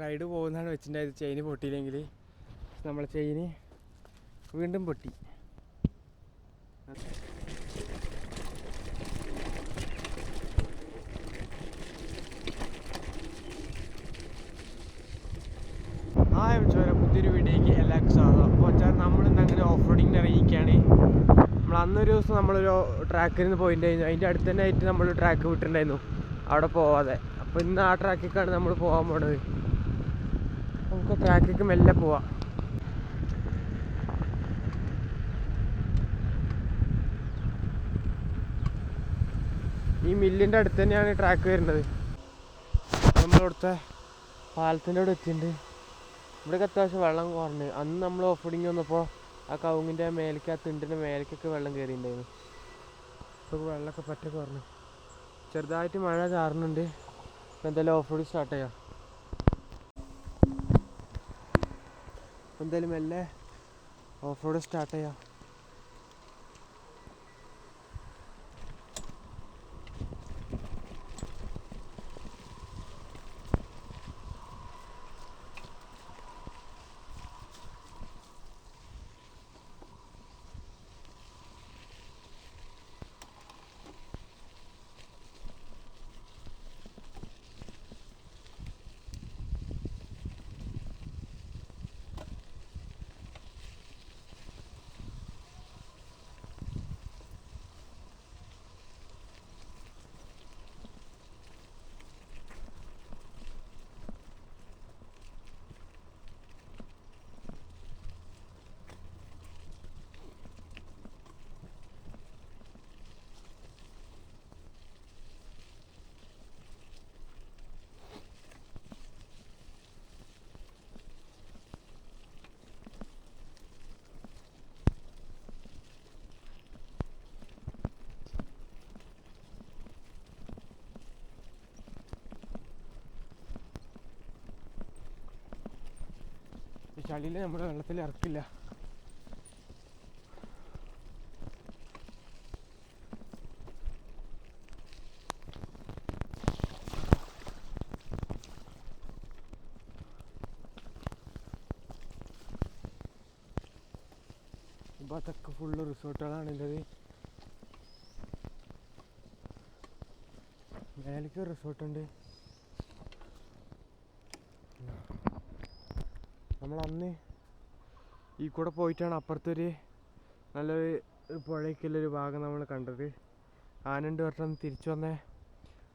Ride പോകുന്നതാണ് വെച്ചിട്ടുണ്ടായത് ചെയിന് പൊട്ടിയില്ലെങ്കിൽ. നമ്മളെ ചെയിന് വീണ്ടും പൊട്ടി. ആ ചോര പുതിയൊരു വീഡിയോക്ക് എല്ലാവർക്കും സ്വാഗതം. അപ്പോൾ വെച്ചാൽ നമ്മളിന്ന് അങ്ങനെ ഓഫ് റോഡിങ്ങിന് ഇറങ്ങിയിരിക്കുകയാണ്. നമ്മൾ അന്നൊരു ദിവസം നമ്മളൊരു ട്രാക്കിൽ നിന്ന് പോയിട്ടുണ്ടായിരുന്നു അതിന്റെ അടുത്ത് തന്നെ ആയിട്ട് നമ്മൾ ട്രാക്ക് വിട്ടിട്ടുണ്ടായിരുന്നു. അവിടെ പോവാതെ. അപ്പോൾ ഇന്ന് ആ ട്രാക്കിലേക്കാണ് നമ്മൾ പോകാൻ പോണത്. നമുക്ക് ട്രാക്കിലേക്ക് മെല്ലെ പോവാം. ഈ മില്ലിന്റെ അടുത്ത് തന്നെയാണ് ട്രാക്ക് വരുന്നത്. നമ്മളിവിടുത്തെ പാലത്തിന്റെ അവിടെ എത്തിയിട്ടുണ്ട്. ഇവിടെയൊക്കെ അത്യാവശ്യം വെള്ളം കുറഞ്ഞു. അന്ന് നമ്മൾ ഓഫ് റോഡിങ് വന്നപ്പോൾ ആ കവുങ്ങിന്റെ മേലേക്ക് ആ തിണ്ടിന്റെ മേലേക്കൊക്കെ വെള്ളം കയറിയിട്ടുണ്ടായിരുന്നു ഇപ്പോൾ വെള്ളമൊക്കെ പറ്റ കുറഞ്ഞു. ചെറുതായിട്ട് മഴ ചാറുന്നുണ്ട്. ഇപ്പം എന്തായാലും ഓഫ് റോഡ് സ്റ്റാർട്ട് ചെയ്യാം. എന്തായാലും മെല്ലെ ഓഫ് റോഡ് സ്റ്റാർട്ട് ചെയ്യാം. ഈ ചളിയിൽ നമ്മൾ വെള്ളത്തിൽ ഇറക്കില്ല. ഇപ്പോൾ അതൊക്കെ ഫുള്ള് റിസോർട്ടുകളാണുള്ളത് മേലേക്ക് റിസോർട്ടുണ്ട്. നമ്മൾ അന്ന് ഈ കൂടെ പോയിട്ടാണ് അപ്പുറത്തൊരു നല്ലൊരു പുഴയ്ക്കുള്ളൊരു ഭാഗം നമ്മൾ കണ്ടത്. ആനണ്ട് വട്ടം തിരിച്ചു വന്ന.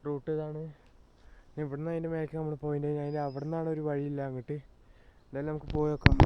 റൂട്ട് ഇതാണ്. ഇവിടുന്ന് അതിന്റെ മേലേക്ക് നമ്മൾ പോയിട്ട് അതിന്റെ അവിടെ നിന്നാണ് ഒരു വഴിയില്ല അങ്ങോട്ട്. എന്തായാലും നമുക്ക് പോയി നോക്കാം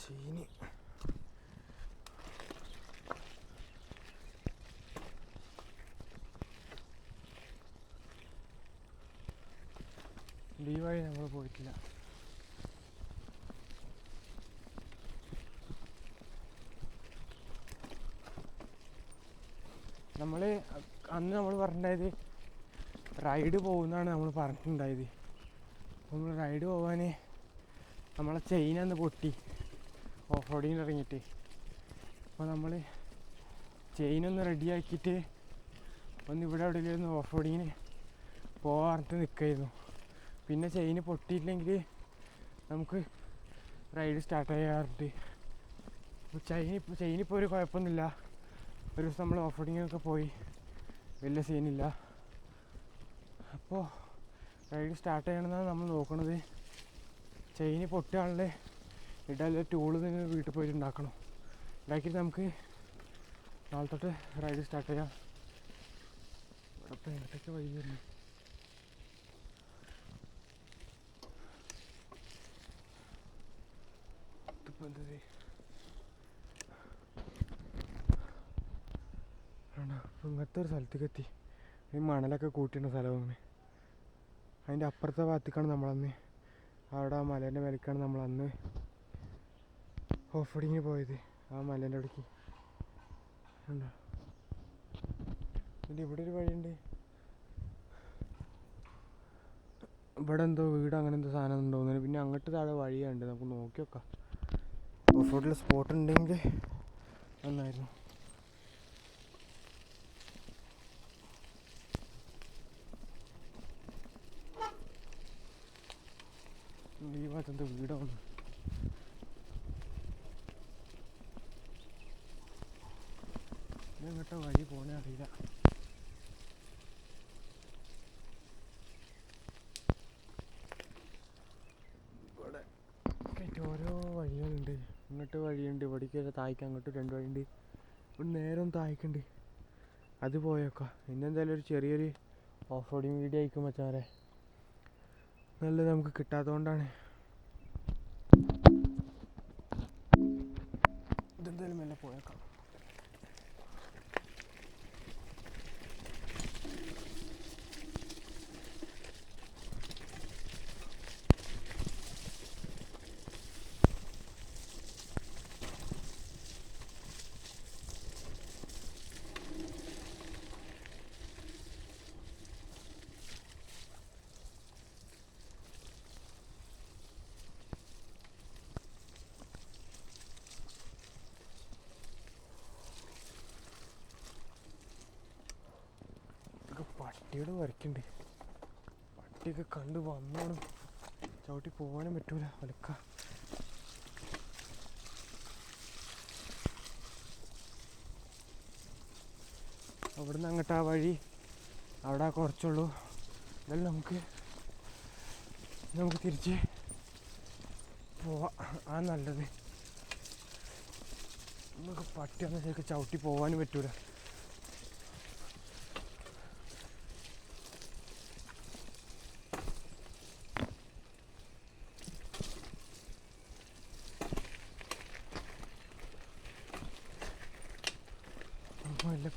ചീനി ഈ വഴി നമ്മൾ പോയിട്ടില്ല. നമ്മൾ അന്ന് നമ്മൾ പറഞ്ഞിട്ടുണ്ടായത് റൈഡ് പോകുന്നതാണ് നമ്മൾ പറഞ്ഞിട്ടുണ്ടായത്. നമ്മൾ റൈഡ് പോകാൻ നമ്മളെ ചെയിൻ അന്ന് പൊട്ടി ഓഫ് റോഡിങ്ങിന് ഇറങ്ങിയിട്ട് അപ്പോൾ നമ്മൾ ചെയിൻ ചെയിനൊന്ന് റെഡിയാക്കിയിട്ട് ഒന്ന് ഇവിടെ എവിടെയെങ്കിലും ഓഫ് റോഡിങ്ങിന് പോകാറിട്ട് നിൽക്കായിരുന്നു പിന്നെ ചെയിൻ പൊട്ടിയില്ലെങ്കിൽ നമുക്ക് റൈഡ് സ്റ്റാർട്ട് ചെയ്യാറുണ്ട്. ചെയിൻ ഇപ്പോൾ ചെയിനിപ്പോൾ ഒരു കുഴപ്പമൊന്നുമില്ല. ഒരു ദിവസം നമ്മൾ ഓഫ് റോഡിങ്ങൊക്കെ പോയി. വലിയ സീനില്ല. അപ്പോൾ റൈഡ് സ്റ്റാർട്ട് ചെയ്യണമെന്നാണ് നമ്മൾ നോക്കുന്നത് ചെയിൻ പൊട്ടുകയാണല്ലേ ഇടാനുള്ള ടൂൾ നിങ്ങൾ വീട്ടിൽ പോയിട്ട് ഉണ്ടാക്കണം. ഉണ്ടാക്കിയിട്ട് നമുക്ക് നാളെ തൊട്ട് റൈഡ് സ്റ്റാർട്ട് ചെയ്യാം. അപ്പോൾ എങ്ങോട്ടൊക്കെ വഴി ആണോ? ഇങ്ങനത്തെ ഒരു സ്ഥലത്തേക്ക് എത്തി. ഈ മണലൊക്കെ കൂട്ടിയിട്ട സ്ഥലമാണ്. അതിന്റെ അപ്പുറത്തെ ഭാഗത്തേക്കാണ് നമ്മളന്ന്. അവിടെ ആ മലേന്റെ മേലേക്കാണ് നമ്മളന്ന് ഓഫ് റോഡിങ്ങിന് പോയത്. ആ മലേന്റെ അവിടേക്ക്. ഉണ്ടോ എന്നിട്ട് ഇവിടെ ഒരു വഴിയുണ്ട്. ഇവിടെ എന്തോ വീട് അങ്ങനെ എന്തോ സാധനം ഉണ്ടോ പിന്നെ അങ്ങോട്ട് താഴെ വഴിയുണ്ട്. നമുക്ക് നോക്കി നോക്കാം റോഡിൽ സ്പോട്ട് ഉണ്ടെങ്കിൽ നന്നായിരുന്നു. ഈ ഭാഗത്ത് എന്തോ വീടാണ് എങ്ങോട്ടാ വഴി പോണേ അറിയില്ല ഇവിടെ ഒക്കെ ഓരോ വഴികളുണ്ട് ഇങ്ങോട്ട് വഴിയുണ്ട് ഇവിടേക്ക് ഒരു തായ്ക്ക് അങ്ങോട്ട് രണ്ട് വഴിയുണ്ട്. ഇവിടെ നേരെ ഒന്ന് തായ്ക്കുണ്ട്. അത് പോയേക്കാം. ഇന്നെന്തായാലും ഒരു ചെറിയൊരു ഓഫ് റോഡിങ് വീഡിയോ ആയിരിക്കും മച്ചാരെ നല്ല നമുക്ക് കിട്ടാത്തതുകൊണ്ടാണ് ഇതെന്തായാലും മെല്ലെ പോയേക്കാം. പട്ടിയുടെ വരയ്ക്കുണ്ട്? പട്ടിയൊക്കെ കണ്ട് വന്നോണം. ചവിട്ടി പോകാനും പറ്റൂല വലക്ക. അവിടുന്ന് അങ്ങോട്ട് ആ വഴി അവിടെ കുറച്ചുള്ളൂ. എന്നാലും നമുക്ക് നമുക്ക് തിരിച്ച് പോവാം. ആ നല്ലത്. നമുക്ക് പട്ടി വന്നതിലേക്ക് ചവിട്ടി പോകാനും പറ്റൂല.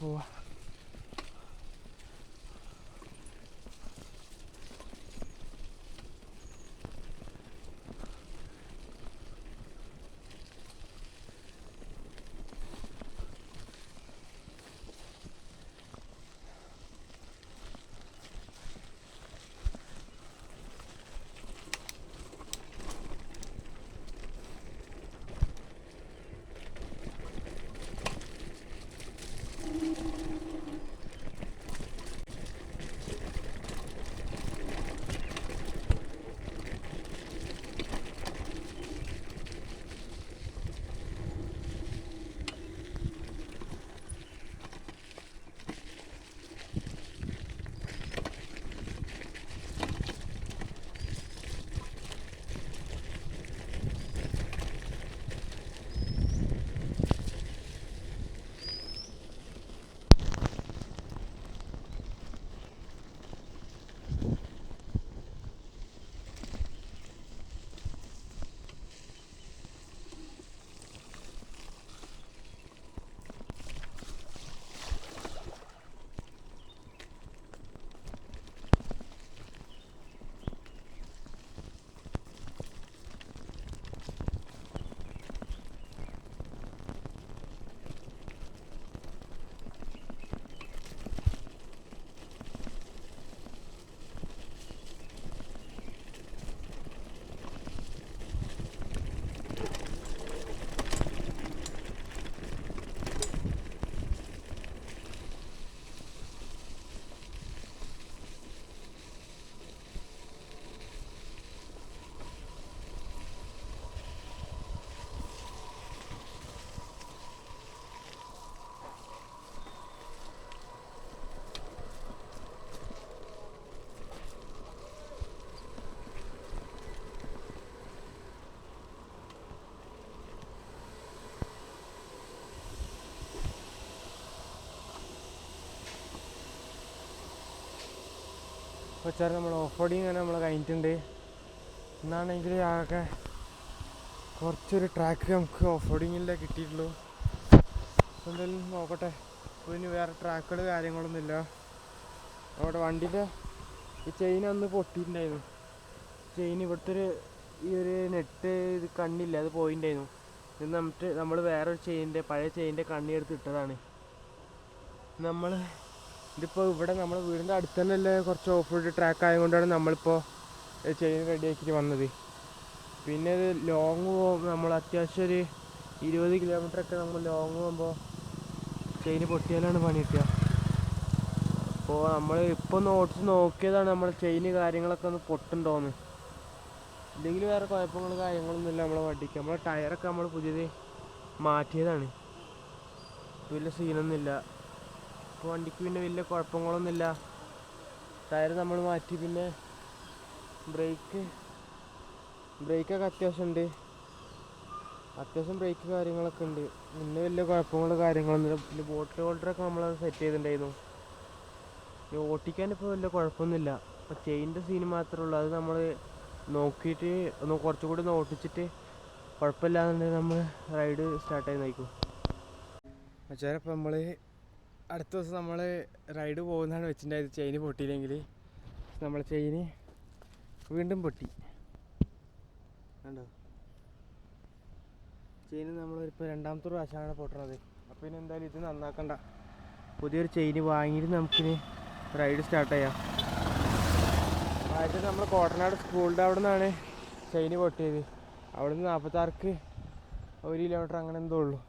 നമുക്ക് വെച്ചാൽ നമ്മൾ ഓഫ് റോഡിങ് തന്നെ നമ്മൾ കഴിഞ്ഞിട്ടുണ്ട്. എന്നാണെങ്കിൽ ആകെ കുറച്ചൊരു ട്രാക്ക് നമുക്ക് ഓഫ് റോഡിങ്ങിലേ കിട്ടിയിട്ടുള്ളൂ. എന്തായാലും നോക്കട്ടെ. ഇതിന് വേറെ ട്രാക്കുകൾ കാര്യങ്ങളൊന്നുമില്ല. അവിടെ വണ്ടിന്റെ ഈ ചെയിൻ അന്ന് പൊട്ടിയിട്ടുണ്ടായിരുന്നു. ചെയിൻ ഇവിടുത്തെ ഒരു ഈ ഒരു നെറ്റ് ഇത് കണ്ണില്ല അത് പോയിണ്ടായിരുന്നു ഇത് നമുക്ക് നമ്മൾ വേറൊരു ചെയിന്റെ പഴയ ചെയിന്റെ കണ്ണി എടുത്ത് ഇട്ടതാണ്. നമ്മൾ ഇതിപ്പോൾ ഇവിടെ നമ്മുടെ വീടിന്റെ അടുത്ത് തന്നെയല്ലേ കുറച്ച് ഓഫ് റോഡ് ട്രാക്ക് ആയതുകൊണ്ടാണ് നമ്മളിപ്പോൾ ചെയിൻ റെഡിയാക്കിയിട്ട് വന്നത്. പിന്നെ ഇത് ലോങ് പോകും നമ്മൾ അത്യാവശ്യം ഒരു ഇരുപത് ഒക്കെ നമ്മൾ ലോങ് പോകുമ്പോൾ ചെയിൻ പൊട്ടിയാലാണ് പണി കിട്ടുക. അപ്പോൾ നമ്മൾ ഇപ്പോൾ നോട്ട്സ് നോക്കിയതാണ് നമ്മൾ ചെയിൻ കാര്യങ്ങളൊക്കെ ഒന്ന് പൊട്ടുണ്ടോന്ന്. ഇല്ലെങ്കിൽ വേറെ കുഴപ്പങ്ങൾ കാര്യങ്ങളൊന്നും ഇല്ല നമ്മളെ വണ്ടിക്ക്. നമ്മളെ ടയറൊക്കെ നമ്മൾ പുതിയത് മാറ്റിയതാണ്. വലിയ സീനൊന്നുമില്ല ഇപ്പോൾ വണ്ടിക്ക് പിന്നെ വലിയ കുഴപ്പങ്ങളൊന്നുമില്ല. ടയർ നമ്മൾ മാറ്റി പിന്നെ ബ്രേക്ക് ബ്രേക്കൊക്കെ അത്യാവശ്യം ഉണ്ട്. അത്യാവശ്യം ബ്രേക്ക് കാര്യങ്ങളൊക്കെ ഉണ്ട്. പിന്നെ വലിയ കുഴപ്പങ്ങൾ കാര്യങ്ങളൊന്നുമില്ല. പിന്നെ ബോട്ടിൽ ഹോൾഡറൊക്കെ നമ്മൾ സെറ്റ് ചെയ്തിട്ടുണ്ടായിരുന്നു. പിന്നെ ഓട്ടിക്കാൻ ഇപ്പോൾ വലിയ കുഴപ്പമൊന്നുമില്ല. അപ്പോൾ ചെയിന്റെ സീന് മാത്രമേ ഉള്ളൂ. അത് നമ്മൾ നോക്കിയിട്ട് ഒന്ന് കുറച്ചുകൂടി ഒന്ന് ഓട്ടിച്ചിട്ട് കുഴപ്പമില്ലാന്നുണ്ടെങ്കിൽ നമ്മൾ റൈഡ് സ്റ്റാർട്ട് ചെയ്ത് നയിക്കും ഇപ്പോൾ നമ്മൾ അടുത്ത ദിവസം നമ്മൾ റൈഡ് പോകുന്നതാണ് വെച്ചിട്ടുണ്ടായത് ചെയിന് പൊട്ടിയില്ലെങ്കിൽ. നമ്മൾ ചെയിന് വീണ്ടും പൊട്ടി. കണ്ടോ? ചെയിൻ നമ്മൾ ഇപ്പോൾ രണ്ടാമത്തെ പ്രാവശ്യമാണ് പൊട്ടണത്. അപ്പോൾ ഇനി എന്തായാലും ഇത് നന്നാക്കണ്ട. പുതിയൊരു ചെയിന് വാങ്ങിയിട്ട് നമുക്കിനി റൈഡ് സ്റ്റാർട്ട് ചെയ്യാം. ആദ്യം നമ്മൾ കോട്ടനാട് സ്കൂളിന്റെ അവിടെ നിന്നാണ് ചെയിന് പൊട്ടിയത്. അവിടെ നിന്ന് നാൽപ്പത്താർക്ക് ഒരു കിലോമീറ്റർ അങ്ങനെ എന്തോ ഉള്ളൂ.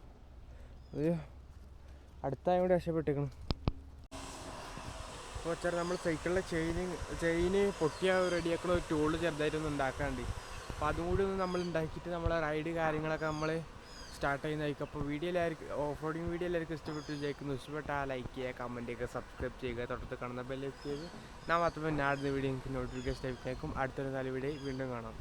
അത് അടുത്തായ കൊണ്ട് രക്ഷപ്പെട്ടേക്കണം അപ്പോൾ ചേട്ടാ നമ്മൾ സൈക്കിളിലെ ചെയിന് ചെയിന് പൊട്ടിയ റെഡിയാക്കുന്ന ഒരു ടൂൾ ചെറുതായിട്ടൊന്ന് ഉണ്ടാക്കാണ്ട് അപ്പോൾ അതും കൂടി ഒന്ന് നമ്മൾ ഉണ്ടാക്കിയിട്ട് നമ്മളെ റൈഡ് കാര്യങ്ങളൊക്കെ നമ്മൾ സ്റ്റാർട്ട് ചെയ്യുന്നതായിരിക്കും. അപ്പോൾ വീഡിയോ എല്ലാവർക്കും ഓഫ് റോഡിങ് വീഡിയോ എല്ലാവർക്കും ഇഷ്ടപ്പെട്ടു വിചാരിക്കുന്നു. ഇഷ്ടപ്പെട്ടാൽ ലൈക്ക് ചെയ്യുക കമന്റ് ചെയ്യുക സബ്സ്ക്രൈബ് ചെയ്യുക. തൊട്ടടുത്ത് കാണുന്ന ബെല്ല് ചെയ്ത് ഞാൻ മാത്രമേ ഞാൻ അടുത്ത വീഡിയോ എനിക്ക് നോട്ടിഫിക്കേഷൻ ലഭിച്ചേക്കും അടുത്തൊരു നല്ല വീഡിയോ വീണ്ടും കാണാം.